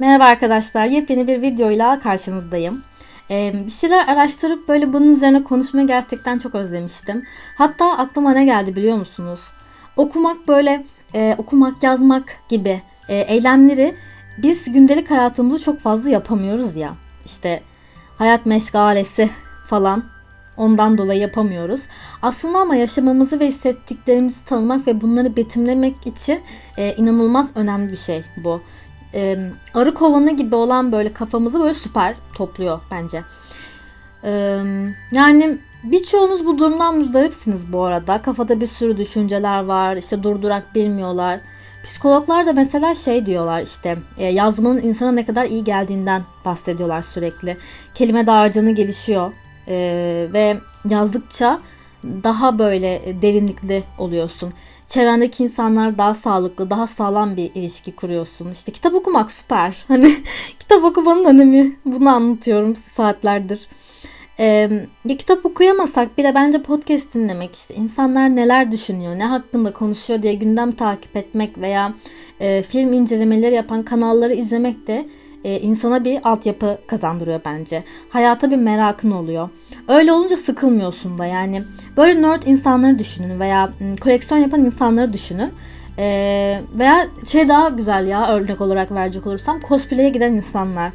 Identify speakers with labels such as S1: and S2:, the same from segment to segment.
S1: Merhaba arkadaşlar, yepyeni bir videoyla karşınızdayım. Ee, bir şeyler araştırıp böyle bunun üzerine konuşmayı gerçekten çok özlemiştim. Hatta aklıma ne geldi biliyor musunuz? Okumak böyle, e, okumak, yazmak gibi e, eylemleri biz gündelik hayatımızda çok fazla yapamıyoruz ya. İşte hayat meşgalesi falan ondan dolayı yapamıyoruz. Aslında ama yaşamamızı ve hissettiklerimizi tanımak ve bunları betimlemek için e, inanılmaz önemli bir şey bu e, arı kovanı gibi olan böyle kafamızı böyle süper topluyor bence. E, yani birçoğunuz bu durumdan muzdaripsiniz bu arada. Kafada bir sürü düşünceler var. işte durdurak bilmiyorlar. Psikologlar da mesela şey diyorlar işte e, yazmanın insana ne kadar iyi geldiğinden bahsediyorlar sürekli. Kelime dağarcığını gelişiyor e, ve yazdıkça daha böyle derinlikli oluyorsun çevrendeki insanlar daha sağlıklı, daha sağlam bir ilişki kuruyorsun. İşte kitap okumak süper. Hani kitap okumanın önemi bunu anlatıyorum saatlerdir. Ee, bir kitap okuyamasak bile bence podcast dinlemek işte insanlar neler düşünüyor, ne hakkında konuşuyor diye gündem takip etmek veya e, film incelemeleri yapan kanalları izlemek de e, insana bir altyapı kazandırıyor bence. Hayata bir merakın oluyor. Öyle olunca sıkılmıyorsun da yani. Böyle nerd insanları düşünün veya koleksiyon yapan insanları düşünün. Ee, veya şey daha güzel ya örnek olarak verecek olursam cosplay'e giden insanlar.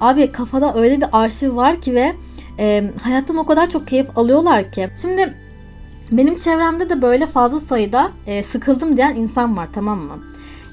S1: Abi kafada öyle bir arşiv var ki ve e, hayattan o kadar çok keyif alıyorlar ki. Şimdi benim çevremde de böyle fazla sayıda e, sıkıldım diyen insan var tamam mı?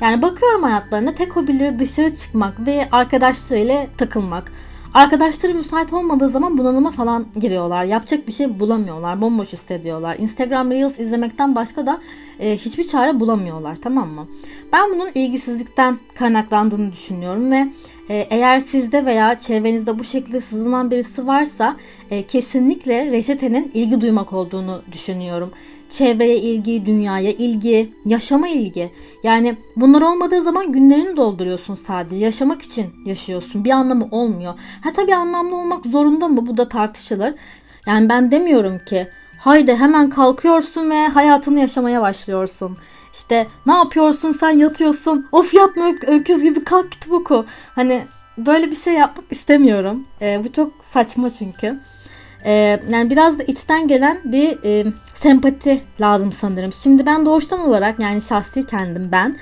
S1: Yani bakıyorum hayatlarına tek hobileri dışarı çıkmak ve arkadaşlarıyla takılmak. Arkadaşları müsait olmadığı zaman bunalıma falan giriyorlar. Yapacak bir şey bulamıyorlar. Bomboş hissediyorlar. Instagram Reels izlemekten başka da e, hiçbir çare bulamıyorlar. Tamam mı? Ben bunun ilgisizlikten kaynaklandığını düşünüyorum ve e, eğer sizde veya çevrenizde bu şekilde sızınan birisi varsa e, kesinlikle reçetenin ilgi duymak olduğunu düşünüyorum çevreye ilgi, dünyaya ilgi, yaşama ilgi. Yani bunlar olmadığı zaman günlerini dolduruyorsun sadece. Yaşamak için yaşıyorsun. Bir anlamı olmuyor. Ha tabii anlamlı olmak zorunda mı? Bu da tartışılır. Yani ben demiyorum ki haydi hemen kalkıyorsun ve hayatını yaşamaya başlıyorsun. İşte ne yapıyorsun sen yatıyorsun. Of yatma öküz gibi kalk kitap oku. Hani böyle bir şey yapmak istemiyorum. Ee, bu çok saçma çünkü. Ee, yani biraz da içten gelen bir e, sempati lazım sanırım. Şimdi ben doğuştan olarak yani şahsi kendim ben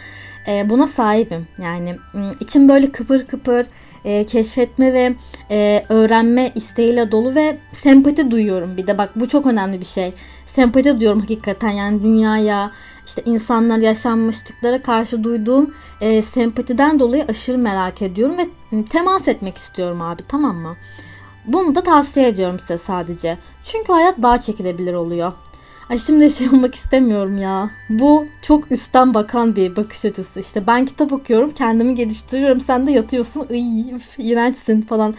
S1: e, buna sahibim. Yani içim böyle kıpır kıpır e, keşfetme ve e, öğrenme isteğiyle dolu ve sempati duyuyorum. Bir de bak bu çok önemli bir şey. Sempati duyuyorum hakikaten yani dünyaya işte insanlar yaşanmışlıklara karşı duyduğum e, sempatiden dolayı aşırı merak ediyorum ve temas etmek istiyorum abi tamam mı? Bunu da tavsiye ediyorum size sadece. Çünkü hayat daha çekilebilir oluyor. Ay şimdi şey olmak istemiyorum ya. Bu çok üstten bakan bir bakış açısı. İşte ben kitap okuyorum, kendimi geliştiriyorum. Sen de yatıyorsun. Iy, üf, iğrençsin falan.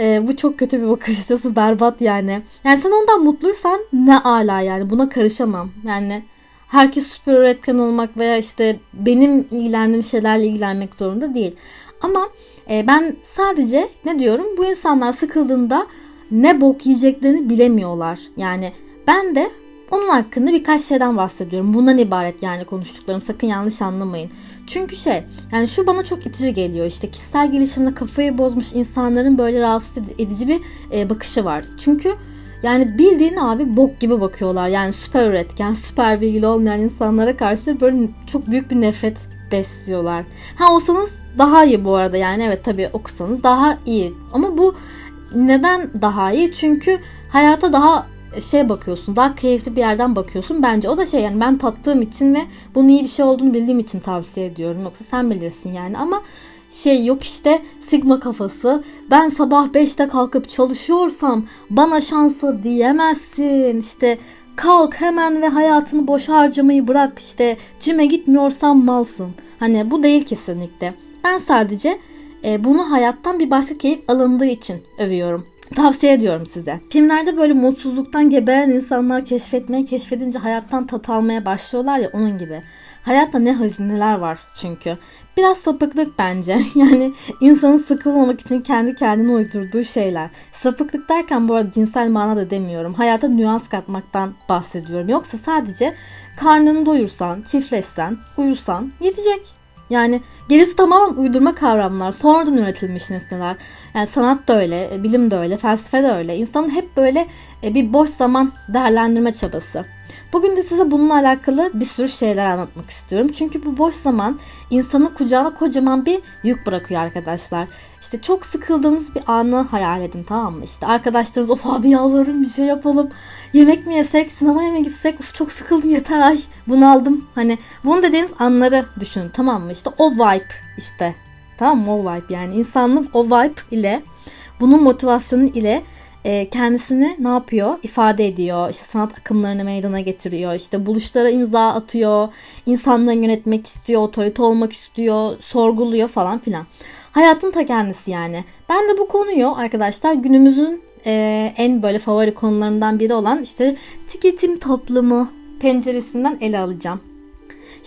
S1: Ee, bu çok kötü bir bakış açısı. Berbat yani. Yani sen ondan mutluysan ne ala yani. Buna karışamam. Yani herkes süper öğretken olmak veya işte benim ilgilendiğim şeylerle ilgilenmek zorunda değil. Ama e, ben sadece ne diyorum? Bu insanlar sıkıldığında ne bok yiyeceklerini bilemiyorlar. Yani ben de onun hakkında birkaç şeyden bahsediyorum. Bundan ibaret yani konuştuklarım. Sakın yanlış anlamayın. Çünkü şey yani şu bana çok itici geliyor. İşte kişisel gelişimde kafayı bozmuş insanların böyle rahatsız edici bir e, bakışı var. Çünkü yani bildiğin abi bok gibi bakıyorlar. Yani süper üretken, süper bilgili olmayan insanlara karşı böyle çok büyük bir nefret besliyorlar. Ha olsanız daha iyi bu arada yani evet tabii okusanız daha iyi. Ama bu neden daha iyi? Çünkü hayata daha şey bakıyorsun daha keyifli bir yerden bakıyorsun bence o da şey yani ben tattığım için ve bunun iyi bir şey olduğunu bildiğim için tavsiye ediyorum yoksa sen bilirsin yani ama şey yok işte sigma kafası ben sabah 5'te kalkıp çalışıyorsam bana şansı diyemezsin işte kalk hemen ve hayatını boş harcamayı bırak işte cime gitmiyorsan malsın hani bu değil kesinlikle ben sadece e, bunu hayattan bir başka keyif alındığı için övüyorum Tavsiye ediyorum size. Filmlerde böyle mutsuzluktan geberen insanlar keşfetmeye, keşfedince hayattan tat almaya başlıyorlar ya onun gibi. Hayatta ne hazineler var çünkü. Biraz sapıklık bence. Yani insanın sıkılmamak için kendi kendine uydurduğu şeyler. Sapıklık derken bu arada cinsel manada demiyorum. Hayata nüans katmaktan bahsediyorum. Yoksa sadece karnını doyursan, çiftleşsen, uyusan yetecek. Yani gerisi tamamen uydurma kavramlar. Sonradan üretilmiş nesneler. Yani sanat da öyle, e, bilim de öyle, felsefe de öyle. İnsanın hep böyle e, bir boş zaman değerlendirme çabası. Bugün de size bununla alakalı bir sürü şeyler anlatmak istiyorum. Çünkü bu boş zaman insanın kucağına kocaman bir yük bırakıyor arkadaşlar. İşte çok sıkıldığınız bir anı hayal edin tamam mı? İşte arkadaşlarınız of abi yalvarırım bir şey yapalım. Yemek mi yesek, sinemaya mı gitsek? Uf çok sıkıldım yeter ay bunaldım. Hani bunu dediğiniz anları düşünün tamam mı? İşte o vibe işte. Tamam mı o vibe yani insanlık o vibe ile bunun motivasyonu ile e, kendisini ne yapıyor? ifade ediyor. İşte sanat akımlarını meydana getiriyor. İşte buluşlara imza atıyor. İnsanları yönetmek istiyor. Otorite olmak istiyor. Sorguluyor falan filan. Hayatın ta kendisi yani. Ben de bu konuyu arkadaşlar günümüzün e, en böyle favori konularından biri olan işte tüketim toplumu penceresinden ele alacağım.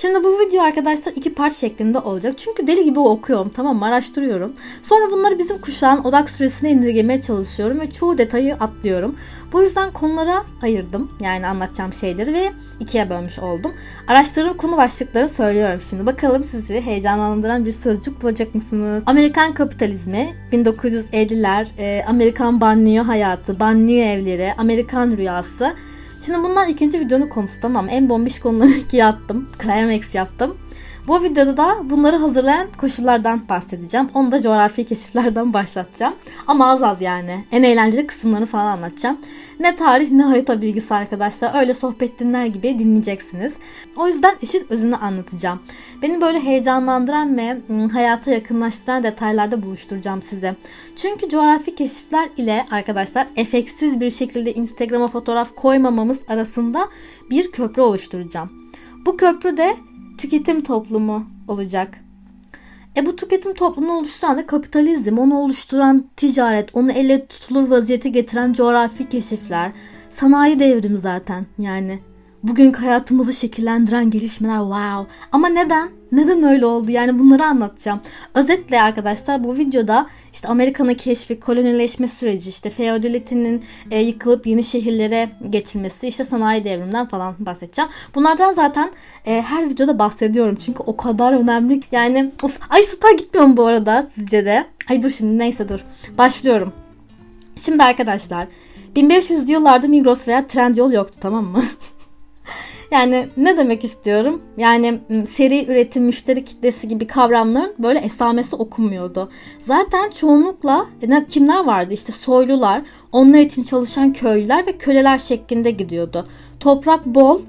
S1: Şimdi bu video arkadaşlar iki part şeklinde olacak. Çünkü deli gibi okuyorum tamam mı araştırıyorum. Sonra bunları bizim kuşağın odak süresine indirgemeye çalışıyorum ve çoğu detayı atlıyorum. Bu yüzden konulara ayırdım yani anlatacağım şeyleri ve ikiye bölmüş oldum. Araştırdığım konu başlıkları söylüyorum şimdi. Bakalım sizi heyecanlandıran bir sözcük bulacak mısınız? Amerikan kapitalizmi, 1950'ler, e, Amerikan banliyö hayatı, banliyö evleri, Amerikan rüyası, Şimdi bunlar ikinci videonun konusu tamam. En bombiş konuları ikiye attım. Climax yaptım. Bu videoda da bunları hazırlayan koşullardan bahsedeceğim. Onu da coğrafi keşiflerden başlatacağım. Ama az az yani. En eğlenceli kısımlarını falan anlatacağım. Ne tarih ne harita bilgisi arkadaşlar. Öyle sohbet dinler gibi dinleyeceksiniz. O yüzden işin özünü anlatacağım. Beni böyle heyecanlandıran ve hayata yakınlaştıran detaylarda buluşturacağım size. Çünkü coğrafi keşifler ile arkadaşlar efeksiz bir şekilde Instagram'a fotoğraf koymamamız arasında bir köprü oluşturacağım. Bu köprü de tüketim toplumu olacak. E bu tüketim toplumunu oluşturan da kapitalizm, onu oluşturan ticaret, onu elle tutulur vaziyete getiren coğrafi keşifler, sanayi devrimi zaten yani bugünkü hayatımızı şekillendiren gelişmeler wow. Ama neden? Neden öyle oldu? Yani bunları anlatacağım. Özetle arkadaşlar bu videoda işte Amerika'nın keşfi, kolonileşme süreci, işte feodalitenin e, yıkılıp yeni şehirlere geçilmesi, işte sanayi devriminden falan bahsedeceğim. Bunlardan zaten e, her videoda bahsediyorum. Çünkü o kadar önemli. Yani of ay süper gitmiyor mu bu arada sizce de? Ay dur şimdi neyse dur. Başlıyorum. Şimdi arkadaşlar 1500 yıllarda Migros veya Trendyol yoktu tamam mı? Yani ne demek istiyorum? Yani seri üretim, müşteri kitlesi gibi kavramların böyle esamesi okunmuyordu. Zaten çoğunlukla ne, kimler vardı? İşte soylular, onlar için çalışan köylüler ve köleler şeklinde gidiyordu. Toprak bol,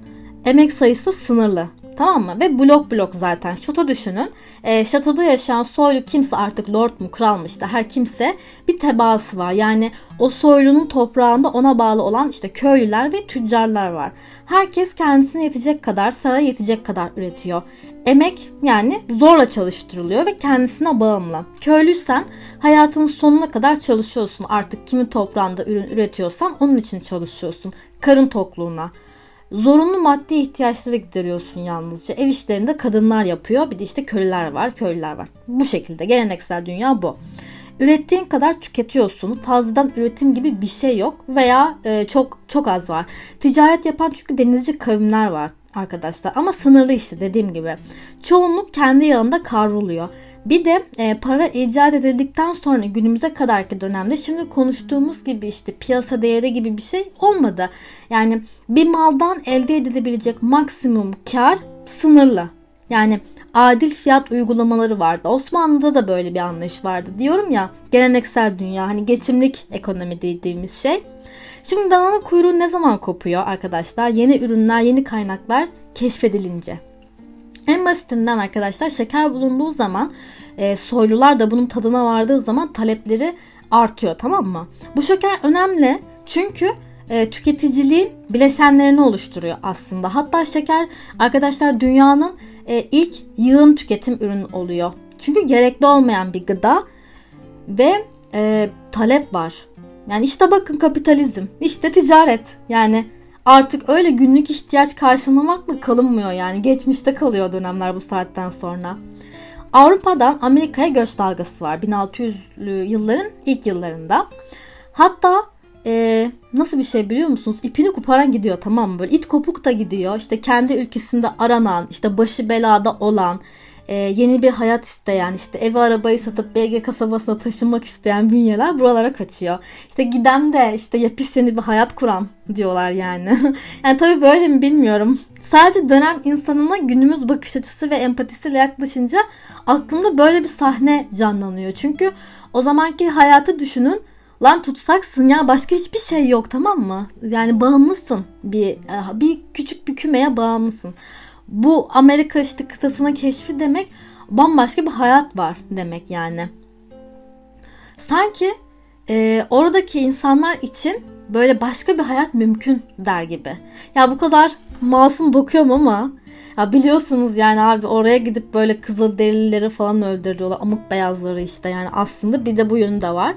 S1: emek sayısı sınırlı. Tamam mı? Ve blok blok zaten. Şato düşünün. E, şatoda yaşayan soylu kimse artık lord mu kral mı işte her kimse bir tebaası var. Yani o soylunun toprağında ona bağlı olan işte köylüler ve tüccarlar var. Herkes kendisine yetecek kadar, saraya yetecek kadar üretiyor. Emek yani zorla çalıştırılıyor ve kendisine bağımlı. Köylüysen hayatının sonuna kadar çalışıyorsun. Artık kimin toprağında ürün üretiyorsan onun için çalışıyorsun. Karın tokluğuna. Zorunlu maddi ihtiyaçları gideriyorsun yalnızca. Ev işlerinde kadınlar yapıyor. Bir de işte köylüler var, köylüler var. Bu şekilde geleneksel dünya bu. Ürettiğin kadar tüketiyorsun. Fazladan üretim gibi bir şey yok veya e, çok çok az var. Ticaret yapan çünkü denizci kavimler var arkadaşlar ama sınırlı işte dediğim gibi. Çoğunluk kendi yanında kavruluyor. Bir de e, para icat edildikten sonra günümüze kadarki dönemde şimdi konuştuğumuz gibi işte piyasa değeri gibi bir şey olmadı. Yani bir maldan elde edilebilecek maksimum kar sınırlı. Yani adil fiyat uygulamaları vardı. Osmanlı'da da böyle bir anlayış vardı. Diyorum ya geleneksel dünya hani geçimlik ekonomi dediğimiz şey. Şimdi dananın kuyruğu ne zaman kopuyor arkadaşlar? Yeni ürünler, yeni kaynaklar keşfedilince. En basitinden arkadaşlar şeker bulunduğu zaman e, soylular da bunun tadına vardığı zaman talepleri artıyor tamam mı? Bu şeker önemli çünkü e, tüketiciliğin bileşenlerini oluşturuyor aslında. Hatta şeker arkadaşlar dünyanın e, ilk yığın tüketim ürünü oluyor. Çünkü gerekli olmayan bir gıda ve e, talep var. Yani işte bakın kapitalizm, işte ticaret. Yani artık öyle günlük ihtiyaç karşılamakla kalınmıyor yani. Geçmişte kalıyor dönemler bu saatten sonra. Avrupa'dan Amerika'ya göç dalgası var 1600'lü yılların ilk yıllarında. Hatta e, nasıl bir şey biliyor musunuz? İpini koparan gidiyor tamam mı? Böyle it kopuk da gidiyor. İşte kendi ülkesinde aranan, işte başı belada olan, e, yeni bir hayat isteyen, işte evi arabayı satıp BG kasabasına taşınmak isteyen bünyeler buralara kaçıyor. İşte gidem de işte yapis yeni bir hayat kuran diyorlar yani. yani tabii böyle mi bilmiyorum. Sadece dönem insanına günümüz bakış açısı ve empatisiyle yaklaşınca aklımda böyle bir sahne canlanıyor. Çünkü o zamanki hayatı düşünün. Lan tutsaksın ya başka hiçbir şey yok tamam mı? Yani bağımlısın bir bir küçük bir kümeye bağımlısın. Bu Amerika işte kıtasının keşfi demek bambaşka bir hayat var demek yani. Sanki e, oradaki insanlar için böyle başka bir hayat mümkün der gibi. Ya bu kadar masum bakıyorum ama ya biliyorsunuz yani abi oraya gidip böyle kızıl derileri falan öldürüyorlar. Amık beyazları işte yani aslında bir de bu yönü de var.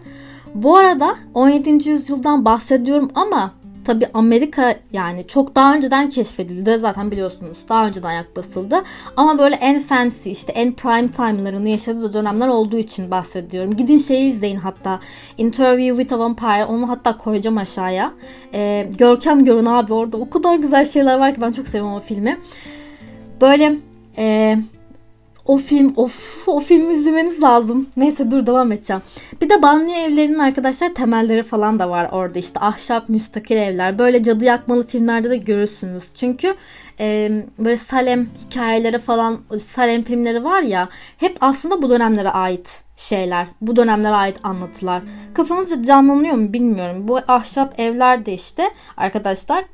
S1: Bu arada 17. yüzyıldan bahsediyorum ama tabi Amerika yani çok daha önceden keşfedildi zaten biliyorsunuz. Daha önceden ayak basıldı. Ama böyle en fancy işte en prime time'larını yaşadığı dönemler olduğu için bahsediyorum. Gidin şeyi izleyin hatta. Interview with a Vampire onu hatta koyacağım aşağıya. Ee, Görkem görün abi orada o kadar güzel şeyler var ki ben çok seviyorum o filmi. Böyle e, o film of o filmi izlemeniz lazım. Neyse dur devam edeceğim. Bir de banliyö evlerinin arkadaşlar temelleri falan da var orada işte ahşap müstakil evler. Böyle cadı yakmalı filmlerde de görürsünüz. Çünkü e, böyle Salem hikayeleri falan Salem filmleri var ya hep aslında bu dönemlere ait şeyler. Bu dönemlere ait anlatılar. Kafanızca canlanıyor mu bilmiyorum. Bu ahşap evler de işte arkadaşlar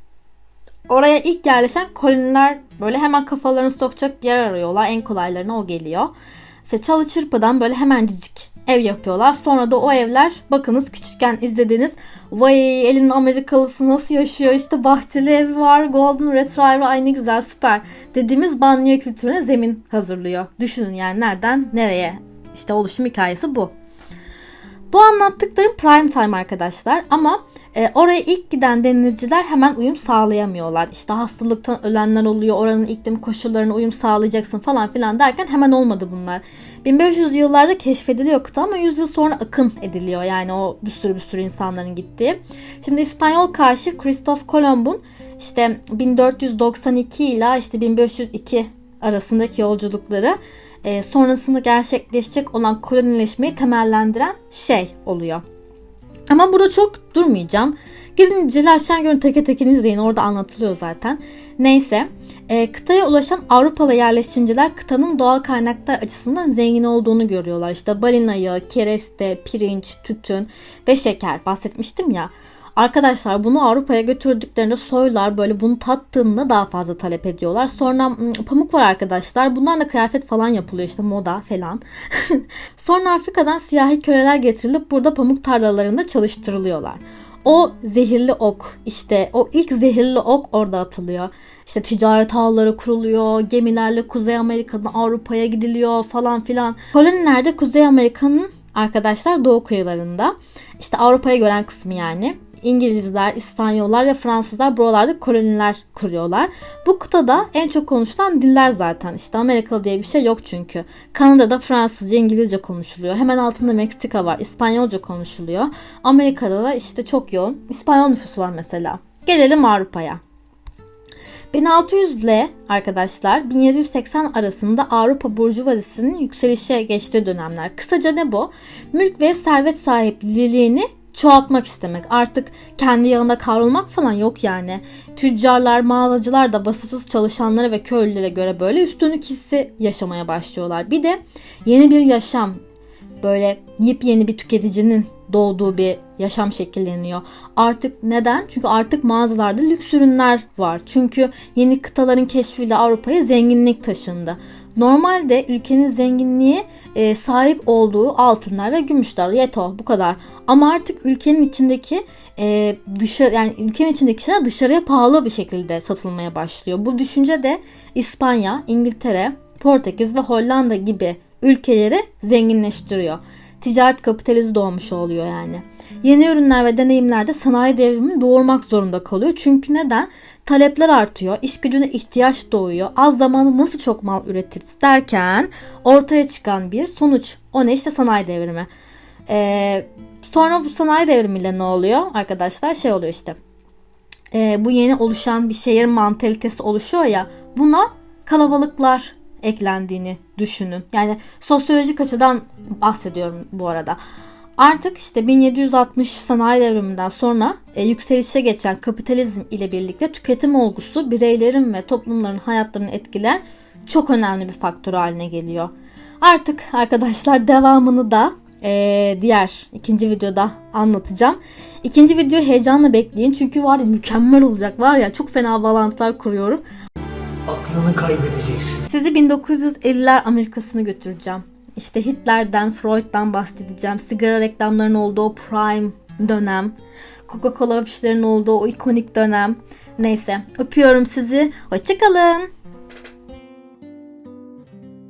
S1: Oraya ilk yerleşen koloniler böyle hemen kafalarını sokacak yer arıyorlar. En kolaylarına o geliyor. İşte çalı çırpıdan böyle hemencik ev yapıyorlar. Sonra da o evler bakınız küçükken izlediğiniz vay elin Amerikalısı nasıl yaşıyor işte bahçeli evi var Golden Retriever ay ne güzel süper dediğimiz banliyö kültürüne zemin hazırlıyor. Düşünün yani nereden nereye işte oluşum hikayesi bu. Bu anlattıklarım prime time arkadaşlar ama e, oraya ilk giden denizciler hemen uyum sağlayamıyorlar. İşte hastalıktan ölenler oluyor, oranın iklim koşullarına uyum sağlayacaksın falan filan derken hemen olmadı bunlar. 1500 yıllarda keşfediliyor kıta ama 100 yıl sonra akın ediliyor. Yani o bir sürü bir sürü insanların gittiği. Şimdi İspanyol kaşif Christoph Kolomb'un işte 1492 ile işte 1502 arasındaki yolculukları e, sonrasında gerçekleşecek olan kolonileşmeyi temellendiren şey oluyor. Ama burada çok durmayacağım. Gidin Celal Şengör'ün teke tekini izleyin. Orada anlatılıyor zaten. Neyse. E, kıtaya ulaşan Avrupalı yerleşimciler kıtanın doğal kaynaklar açısından zengin olduğunu görüyorlar. İşte balina yağı, kereste, pirinç, tütün ve şeker bahsetmiştim ya. Arkadaşlar bunu Avrupa'ya götürdüklerinde soylar böyle bunu tattığında daha fazla talep ediyorlar. Sonra pamuk var arkadaşlar. Bundan da kıyafet falan yapılıyor işte moda falan. Sonra Afrika'dan siyahi köleler getirilip burada pamuk tarlalarında çalıştırılıyorlar. O zehirli ok işte o ilk zehirli ok orada atılıyor. İşte ticaret ağları kuruluyor, gemilerle Kuzey Amerika'dan Avrupa'ya gidiliyor falan filan. Kolonilerde Kuzey Amerika'nın arkadaşlar doğu kıyılarında. İşte Avrupa'ya gören kısmı yani. İngilizler, İspanyollar ve Fransızlar buralarda koloniler kuruyorlar. Bu kıtada en çok konuşulan diller zaten. İşte Amerikalı diye bir şey yok çünkü. Kanada'da Fransızca, İngilizce konuşuluyor. Hemen altında Meksika var. İspanyolca konuşuluyor. Amerika'da da işte çok yoğun İspanyol nüfusu var mesela. Gelelim Avrupa'ya. 1600 ile arkadaşlar 1780 arasında Avrupa burjuvazisinin yükselişe geçtiği dönemler. Kısaca ne bu? Mülk ve servet sahipliğini çoğaltmak istemek. Artık kendi yanında kavrulmak falan yok yani. Tüccarlar, mağazacılar da basıtsız çalışanlara ve köylülere göre böyle üstünlük hissi yaşamaya başlıyorlar. Bir de yeni bir yaşam, böyle yepyeni bir tüketicinin doğduğu bir yaşam şekilleniyor. Artık neden? Çünkü artık mağazalarda lüks ürünler var. Çünkü yeni kıtaların keşfiyle Avrupa'ya zenginlik taşındı. Normalde ülkenin zenginliği e, sahip olduğu altınlar ve gümüşler. Yeto bu kadar. Ama artık ülkenin içindeki e, dışı yani ülkenin içindeki şeyler dışarıya pahalı bir şekilde satılmaya başlıyor. Bu düşünce de İspanya, İngiltere, Portekiz ve Hollanda gibi ülkeleri zenginleştiriyor. Ticaret kapitalizi doğmuş oluyor yani. Yeni ürünler ve deneyimlerde sanayi devrimini doğurmak zorunda kalıyor. Çünkü neden? Talepler artıyor, iş gücüne ihtiyaç doğuyor. Az zamanda nasıl çok mal üretiriz derken ortaya çıkan bir sonuç. O ne işte sanayi devrimi. Ee, sonra bu sanayi devrimiyle ne oluyor arkadaşlar? Şey oluyor işte. E, bu yeni oluşan bir şehir mantalitesi oluşuyor ya. Buna kalabalıklar eklendiğini düşünün. Yani sosyolojik açıdan bahsediyorum bu arada. Artık işte 1760 sanayi devriminden sonra e, yükselişe geçen kapitalizm ile birlikte tüketim olgusu bireylerin ve toplumların hayatlarını etkileyen çok önemli bir faktör haline geliyor. Artık arkadaşlar devamını da e, diğer ikinci videoda anlatacağım. İkinci videoyu heyecanla bekleyin çünkü var ya mükemmel olacak var ya çok fena bağlantılar kuruyorum.
S2: Aklını kaybedeceksin.
S1: Sizi 1950'ler Amerika'sına götüreceğim. İşte Hitler'den, Freud'dan bahsedeceğim. Sigara reklamlarının olduğu prime dönem. Coca-Cola afişlerinin olduğu o ikonik dönem. Neyse öpüyorum sizi. Hoşçakalın.